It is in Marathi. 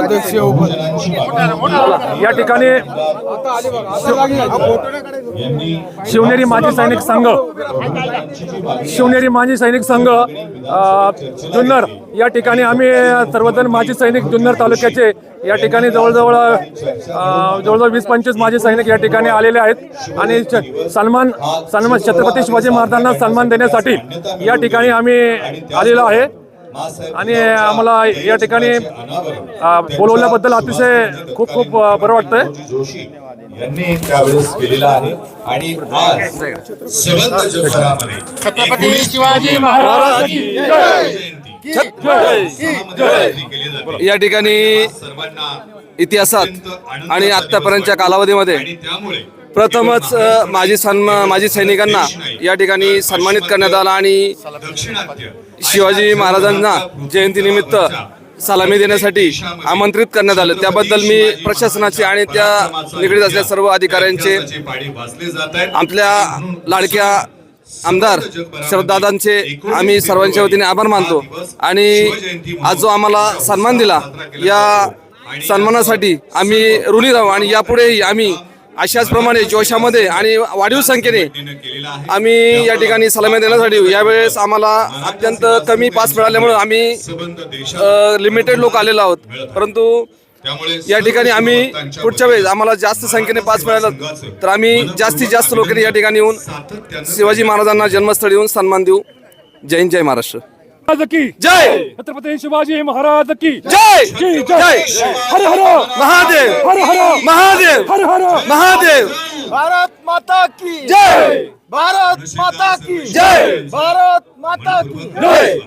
अध्यक्ष या ठिकाणी शिवनेरी माजी सैनिक संघ शिवनेरी माजी सैनिक संघ जुन्नर या ठिकाणी आम्ही सर्वजण माजी सैनिक जुन्नर तालुक्याचे या ठिकाणी जवळजवळ जवळजवळ वीस पंचवीस माजी सैनिक या ठिकाणी आलेले आहेत. आणि सन्मान सन्मान छत्रपती शिवाजी महाराजांना सन्मान देण्यासाठी या ठिकाणी आम्ही आलेलो आहे. आणि आम्हाला या ठिकाणी बोलवल्याबद्दल अतिशय खूप खूप बरं वाटतंय. यांनी त्यावेळेस केलेला आहे. आणि छत्रपती शिवाजी महाराज या ठिकाणी सर्वांना इतिहासात आणि आतापर्यंतच्या कालावधीमध्ये आणि त्यामुळे प्रथमच अ, माजी सन्मा माजी सैनिकांना या ठिकाणी सन्मानित करण्यात आला आणि शिवाजी महाराजांना जयंतीनिमित्त सलामी देण्यासाठी आमंत्रित करण्यात आलं. त्याबद्दल मी प्रशासनाचे आणि त्या निगडीत असलेल्या सर्व अधिकाऱ्यांचे आपल्या लाडक्या आमदार शरददादांचे आम्ही सर्वांच्या वतीने आभार मानतो आणि आज जो आम्हाला सन्मान दिला या सन्मानासाठी आम्ही ऋणी राहू आणि यापुढेही आम्ही अशाच प्रमाणे जोशामध्ये आणि वाढीव संख्येने आम्ही या ठिकाणी सलामी देण्यासाठी यावेळेस आम्हाला अत्यंत कमी पास मिळाल्यामुळे आम्ही लिमिटेड लोक आलेलो आहोत. परंतु या ठिकाणी आम्ही पुढच्या वेळेस आम्हाला जास्त संख्येने पास मिळाला तर आम्ही जास्तीत जास्त लोकांनी या ठिकाणी येऊन शिवाजी महाराजांना जन्मस्थळी येऊन सन्मान देऊ. जय हिंद, जय महाराष्ट्र. की। जय। छत्रपती शिवाजी महाराज की। जय। की जय। हर हर। महादेव। हर हर। महादेव। हर हर। महादेव। भारत माता की। जय। भारत माता की। जय। भारत माता की। जय।